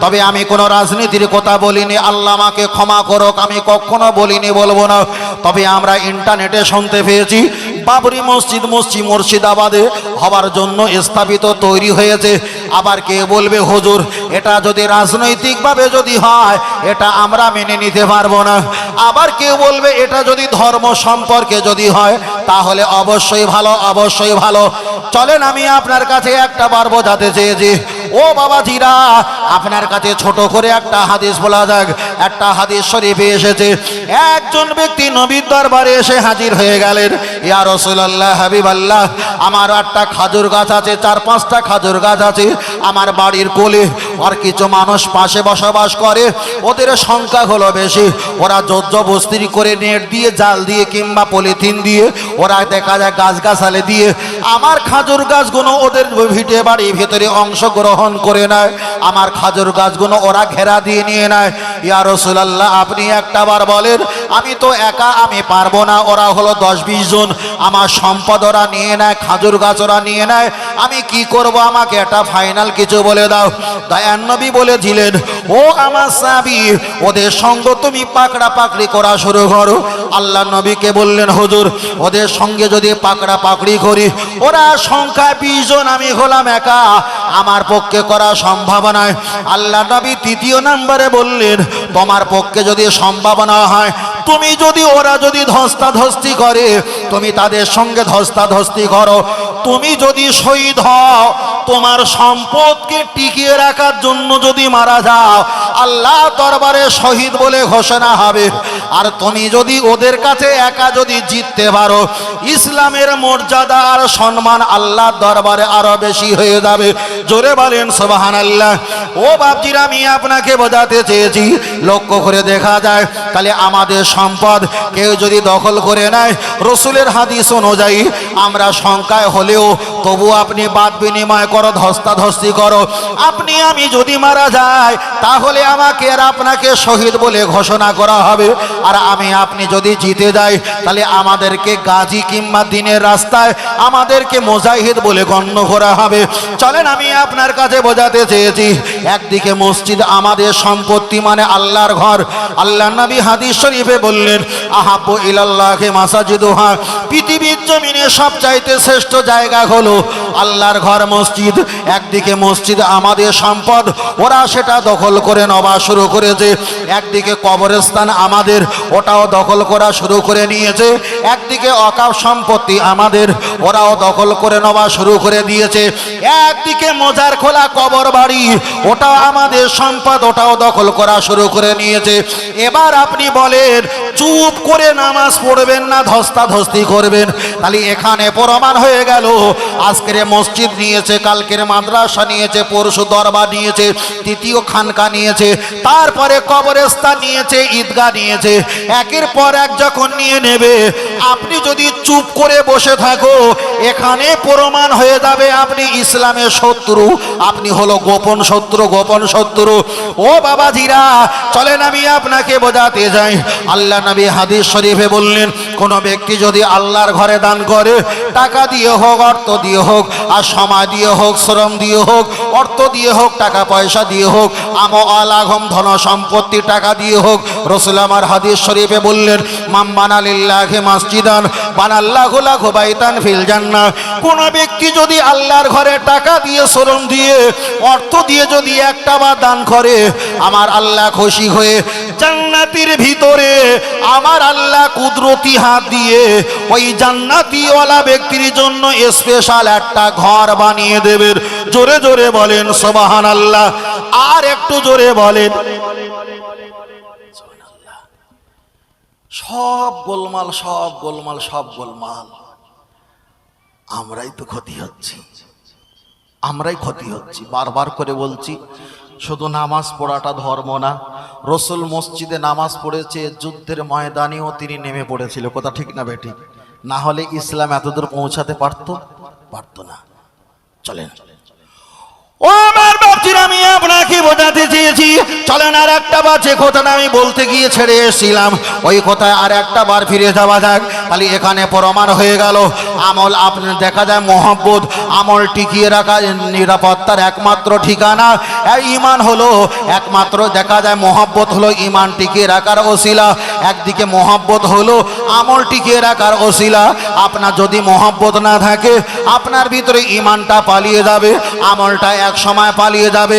তবে আমি কোনো রাজনীতির কথা বলিনি, আল্লাহ আমাকে ক্ষমা করুক, আমি কখনো বলিনি, বলব না। তবে আমরা ইন্টারনেটে শুনতে পেয়েছি বাবরি মসজিদ মসজিদ মুর্শিদাবাদে হবার জন্য স্থাপিত তৈরি হয়েছে। আবার কে বলবে, হুজুর, এটা যদি রাজনৈতিকভাবে যদি হয়, এটা আমরা মেনে নিতে পারব না। আবার কেউ বলবে, এটা যদি ধর্ম সম্পর্কে যদি হয়, তাহলে অবশ্যই ভালো অবশ্যই ভালো। চলেন, আমি আপনার কাছে একটা বার বোঝাতে চেয়েছি। ও বাবাজিরা, আপনার কাছে ছোট করে একটা হাদিস বলা যাক। একটা হাদিস শরীফে এসেছে, একজন ব্যক্তি নবীর দরবারে এসে হাজির হয়ে গেলেন। ইয়া রসুল্লাহ হাবিব আল্লাহ আমার একটা খাজুর গাছ আছে, চার, পাঁচটা খাজুর গাছ আছে, আমার বাড়ির কোলে আর কিছু মানুষ পাশে বসবাস করে, ওদের সংখ্যা হলো বেশি। ওরা যোজ্য বস্তির করে নেট দিয়ে, জাল দিয়ে কিংবা পলিথিন দিয়ে, ওরা দেখা যায় গাছ গাছালে দিয়ে। আমার খাজুর গাছগুলো ওদের ভিটে বাড়ি ভেতরে অংশগ্রহণ করে নেয়। আমার খাজুর গাছগুলো ওরা ঘেরা দিয়ে নিয়ে নেয়। ইয়া রসুলাল্লাহ, আপনি একটা বার বলেন, আমি তো একা, আমি পারব না, ওরা হলো দশ, বিশ জন। আমার সম্পদ ওরা নিয়ে নেয়, খাজুর গাছ ওরা নিয়ে নেয়। আমি কি করব? আমাকে একটা ফাইনাল কিছু বলে দাও। দয়ান নবী বলেছিলেন, ও আমার সাবি ওদের সঙ্গ তুমি পাকড়া পাকড়ি করা শুরু করো। আল্লাহ নবীকে বললেন, হুজুর, ওদের সঙ্গে যদি পাকড়া পাকড়ি করি, ওরা সংখ্যা বিশ জন, আমি হলাম একা। আমার পক্ষে করা সম্ভব নয়। আল্লাহ নবী তৃতীয় নম্বরে বললেন, তোমার পক্ষে যদি সম্ভাবনা হয় তুমি যদি ওরা যদি ধস্তাধস্তি করে, তুমি তাদের সঙ্গে ধস্তাধস্তি করো। তুমি যদি শহীদ হও তোমার সম্পদকে টিকিয়ে রাখার জন্য যদি মারা যাও, আল্লাহ দরবারে শহীদ বলে ঘোষণা হবে। আর তুমি যদি ওদের কাছে একা যদি জিততে পারো, ইসলামের মর্যাদা আর সম্মান আল্লাহ দরবারে আরও বেশি হয়ে যাবে। জোরে বলেন সোবাহান আল্লাহ ও বাপজিরা, আমি আপনাকে বোঝাতে চেয়েছি, লক্ষ্য করে দেখা যায়, তাহলে আমাদের সম্পদ কেউ যদি দখল করে নেয়, রসুলের হাদিস অনুযায়ী আমরা সংখ্যায় হলেও তবু আপনি বাদ বিনিময় করো, ধস্তাধস্তি করো। আপনি, আমি যদি মারা যাই, তাহলে আমাকে আর আপনাকে শহীদ বলে ঘোষণা করা হবে। আর আমি, আপনি যদি জিতে যাই, তাহলে আমাদেরকে গাজী কিংবা দিনের রাস্তায় আমাদেরকে মোজাহিদ বলে গণ্য করা হবে। চলেন, আমি আপনার কাছে বোঝাতে চেয়েছি, একদিকে মসজিদ আমাদের সম্পত্তি মানে আল্লাহর ঘর। আল্লাহ নবী হাদিস শরীফে বললেন, আহাব্বু ইলাল্লাহে মাসাজিদুহা। পৃথিবীর জমিনে সবচাইতে শ্রেষ্ঠ জায়গা হলো আল্লাহর ঘর মসজিদ। একদিকে মসজিদ আমাদের সম্পদ, ওরা সেটা দখল করে নেওয়া শুরু করেছে। একদিকে কবরস্থান আমাদের, ওটাও দখল করা শুরু করে নিয়েছে। একদিকে অকাপ সম্পত্তি আমাদের, ওরাও দখল করে নেওয়া শুরু করে দিয়েছে। একদিকে মোজার খোলা কবর বাড়ি, ওটাও আমাদের সম্পদ, ওটাও দখল করা শুরু করে নিয়েছে। এবার আপনি বলেন চুপ করে নামাজ পড়বেন না, ধস্তাধস্তি করবেন। তাহলে এখানে প্রমাণ হয়ে গেল, আজকের মসজিদ নিয়েছে, কালকের মাদ্রাসা নিয়েছে, পরশু দরবার নিয়েছে, তৃতীয় খানকা নিয়েছে, তারপরে কবরস্থান নিয়েছে, ঈদগাহ নিয়েছে। একের পর এক যখন নিয়ে নেবে, আপনি যদি চুপ করে বসে থাকো, এখানে প্রমাণ হয়ে যাবে আপনি ইসলামের শত্রু, আপনি হলো গোপন শত্রু গোপন শত্রু। ও বাবাজিরা, চলেন আমি আপনাকে বোঝাতে যাই। আল্লাহ নবী হাদিস শরীফে বললেন, কোন ব্যক্তি যদি আল্লাহর ঘরে দান করে, টাকা দিয়ে হোক, অর্থ দিয়ে হোক, আর সময় দিয়ে হোক, শ্রম দিয়ে হোক, অর্থ দিয়ে হোক, টাকা পয়সা দিয়ে হোক, আম আলাগম ধন সম্পত্তি টাকা দিয়ে হোক, রসুল আমার হাদিস শরীফে বললেন মাম বানালিল্লাহে মাসজিদান, বানাল্লাহ লাখো বাইতান ফিল জান্না কোন ব্যক্তি যদি আল্লাহর ঘরে টাকা দিয়ে, শ্রম দিয়ে, অর্থ দিয়ে যদি একটা বা দান করে, আমার আল্লাহ খুশি হয়ে জান্নাতির ভিতরে আমার আল্লাহ কুদরতি হাত দিয়ে ওই জান্নাতিওয়ালা ব্যক্তির জন্য স্পেশাল একটা ঘর বানিয়ে দেবেন। জোরে জোরে বলেন সোবাহান আল্লাহ আর একটু জোরে বলেন। সব গোলমাল সব গোলমাল সব গোলমাল। আমরাই তো ক্ষতি হচ্ছি। আমরাই ক্ষতি হচ্ছি। বারবার করে বলছি, শুধু নামাজ পড়াটা ধর্ম না। রসুল মসজিদে নামাজ পড়েছে, যুদ্ধের ময়দানেও তিনি নেমে পড়েছিল। কথা ঠিক না বেটি না হলে ইসলাম এতদূর পৌঁছাতে পারত? পারত না। চলেন। নিরাপত্তার একমাত্র ঠিকানা। ইমান হলো, একমাত্র দেখা যায় মোহাব্বত হলো ইমান টিকিয়ে রাখার ওসিলা। একদিকে মোহাব্বত হলো আমল টিকিয়ে রাখার ওসিলা। আপনার যদি মোহাব্বত না থাকে, আপনার ভিতরে ইমানটা পালিয়ে যাবে, আমলটা এক সময় পালিয়ে যাবে।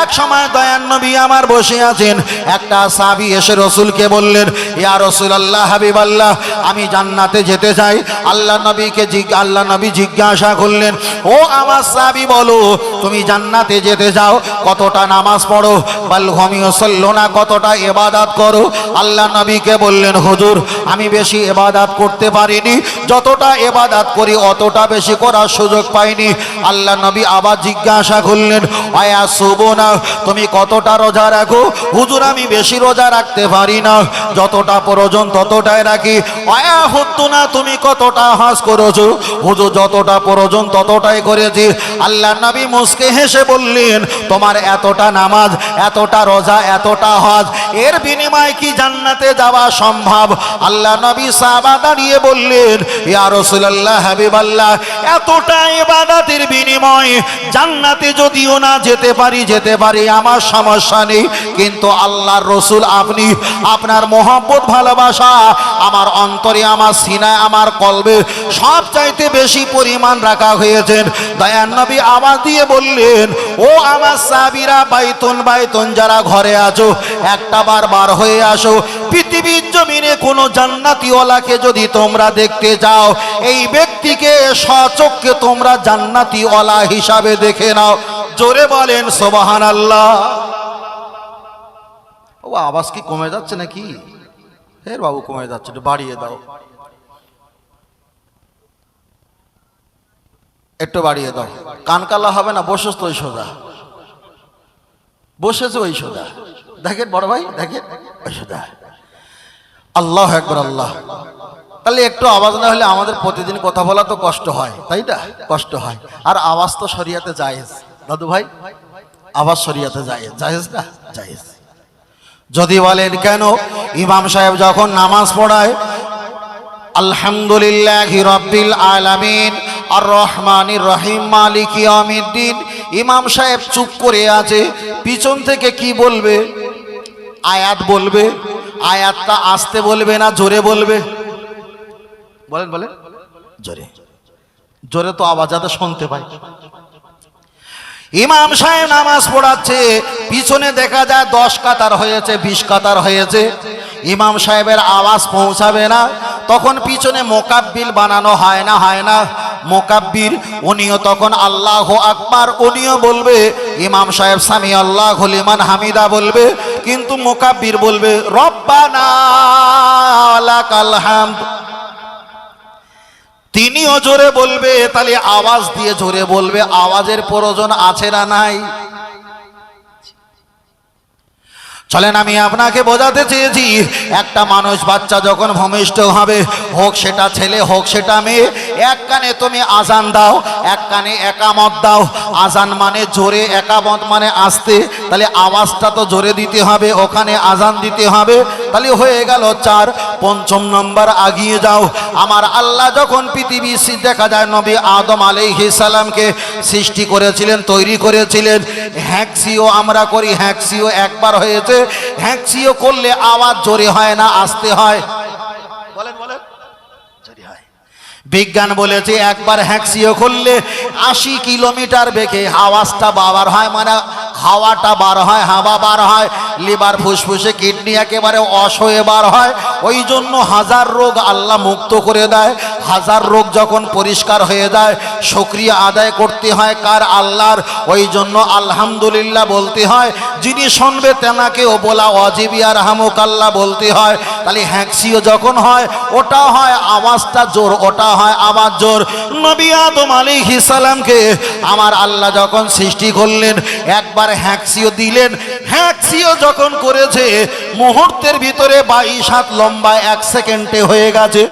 এক সময় দয়ান নবী আমার বসে আছেন। একটা সাবি এসে রসুলকে বললেন, ইয়া রসুল আল্লাহ হাবিব আল্লাহ আমি জান্নাতে যেতে চাই। আল্লাহ নবীকে আল্লাহ নবী জিজ্ঞাসা করলেন, ও আমার সাবি বলো, তুমি জান্নাতে যেতে যাও কতটা নামাজ পড়ো? বাল ঘমিও সল্লো না? কতটা এবাদাত করো? আল্লাহ নবীকে বললেন, হুজুর, আমি বেশি এবাদাত করতে পারিনি। যতটা এবাদাত করি, অতটা বেশি করার সুযোগ পাইনি। আল্লাহ নবী আবার জিজ্ঞাসা করলেন আয়া শুভ না তুমি কতটা রোজা রাখো? হুজুর, আমি বেশি রোজা রাখতে পারি না। যতটা প্রয়োজন ততটাই রাখি। আয়া হতো না তুমি কতটা হাস করেছ? হুজুর, যতটা প্রয়োজন ততটাই করেছি। আল্লাহ নবী মুসকে হেসে বললেন, তোমার এতটা নামাজ, এতটা রোজা, এতটা হজ এর বিনিময়ে কি জান্নাতে যাওয়া সম্ভব? আল্লাহ নবী সাহাবা দাঁড়িয়ে বললেন, ইয়া রাসূলুল্লাহ হাবিবাল্লাহ, এতটা ইবাদতের বিনিময়ে জান্নাতে যদিও না যেতে পারি যেতে পারি, আমার সমস্যা নেই। কিন্তু আল্লাহর রসুল, আপনি আপনার মোহাম্মত ভালোবাসা, আমার অন্তরে, আমার সিনায়, আমার কলবে সব চাইতে বেশি পরিমাণ রাখা হয়েছেন। দয়ান নবী আওয়াজ দিয়ে বললেন, ও আমার সাবিরা বাইতুন বাইতুন, যারা ঘরে আছো, একটা বার বার হয়ে আসো। পৃথিবীর জমিনে কোনো জান্নাতিওয়ালাকে যদি তোমরা দেখতে যাও, এই ব্যক্তিকে সচক্ষে তোমরা জান্নাতিওয়ালা হিসাবে দেখে নাও। জোরে বলেন সোবাহান আল্লাহ ও, আওয়াজ কি কমে যাচ্ছে নাকি? হের বাবু, কমে যাচ্ছে, একটু বাড়িয়ে দাও। একটু বাড়িয়ে দাও। কানকালা হবে না, বসেছ তো ওই সোজা। বসেছে ওই সোজা। দেখেন বড় ভাই, দেখেন ওই সোজা। আল্লাহ একবার আল্লাহ তাহলে একটু আওয়াজ না হলে আমাদের প্রতিদিন কথা বলা তো কষ্ট হয়, তাই না? কষ্ট হয়। আর আওয়াজ তো শরিয়াতে জায়েজ। দাদু ভাই, আবার শরিয়াতে জায়েজ। জায়েজ না? জায়েজ। যদি বলেন কেন? ইমাম সাহেব যখন নামাজ পড়ায়, আলহামদুলিল্লাহ রব্বিল আলামিন আর রহমানির রহিম, মালিক ইয়ামিদ্দিন ইমাম সাহেব চুপ করে আছে। পিছন থেকে কি বলবে? আয়াত বলবে। আয়াতটা আসতে বলবে না, জোরে বলবে? বলেন বলেন। জোরে। জোরে তো আওয়াজ যাতে শুনতে পাই ইমাম সাহেব নামাজ পড়াচ্ছে, পিছনে দেখা যায় দশ কাতার হয়েছে, বিশ কাতার হয়েছে। ইমাম সাহেবের আওয়াজ পৌঁছাবে না। তখন পিছনে মোকাব্বিল বানানো হয় না হয় না। মোকাব্বির উনিও তখন আল্লাহ আকবার, উনিও বলবে, ইমাম সাহেব স্বামী আল্লাহ হলিমান হামিদা বলবে, কিন্তু মোকাব্বির বলবে, রব্বানা লাকাল হামদ। তিনিও জোরে বলবে, তাহলে আওয়াজ দিয়ে জোরে বলবে, আওয়াজের প্রয়োজন আছে না নাই? চলেন, আমি আপনাকে বোঝাতে চেয়েছি, একটা মানুষ, বাচ্চা যখন ভূমিষ্ঠ হবে, হোক সেটা ছেলে, হোক সেটা মেয়ে, এক কানে তুমি আজান দাও, এক কানে একামত দাও। আজান মানে জোরে, একামত মানে আসতে। তাহলে আওয়াজটা তো জোরে দিতে হবে, ওখানে আজান দিতে হবে। তাহলে হয়ে গেল চার। পঞ্চম নম্বর আগিয়ে যাও। আমার আল্লাহ যখন পৃথিবী দেখা যায় নবী আদম সালামকে সৃষ্টি করেছিলেন, তৈরি করেছিলেন। হ্যাক্সিও আমরা করি, হ্যাক্সিও একবার হয়েছে। হ্যাক্সিও করলে আওয়াজ জোরে হয় না, আসতে হয়। বিজ্ঞান বলেছে একবার হ্যাক্সিও করলে আশি কিলোমিটার বেগে আওয়াজটা বাবার হয় মানে হাওয়াটা বার হয়, হাওয়া বার হয়, লিভার ফুসফুসে কিডনি একেবারে অসহ্য বার হয়। ওই জন্য হাজার রোগ আল্লাহ মুক্ত করে দেয়। হাজার রোগ যখন পরিষ্কার হয়ে যায় সক্রিয় আদায় করতে হয় কার আল্লাহর। ওই জন্য আলহামদুলিল্লাহ বলতে হয়, যিনি শুনবে তেনাকেও বলা অজিবি আর হামুক আল্লাহ বলতে হয়। তাহলে হ্যাক্সিও যখন হয়, ওটা হয় আওয়াজটা জোর, ওটা হয় আওয়াজ জোর। নবী আদম আলী সালামকে আমার আল্লাহ যখন সৃষ্টি করলেন, একবার হ্যাক্সিও দিলেন। হ্যাক্সিও যখন করেছে মুহূর্তের ভিতরে বাইশ হাত লম্বা এক সেকেন্ডে হয়ে গেছে।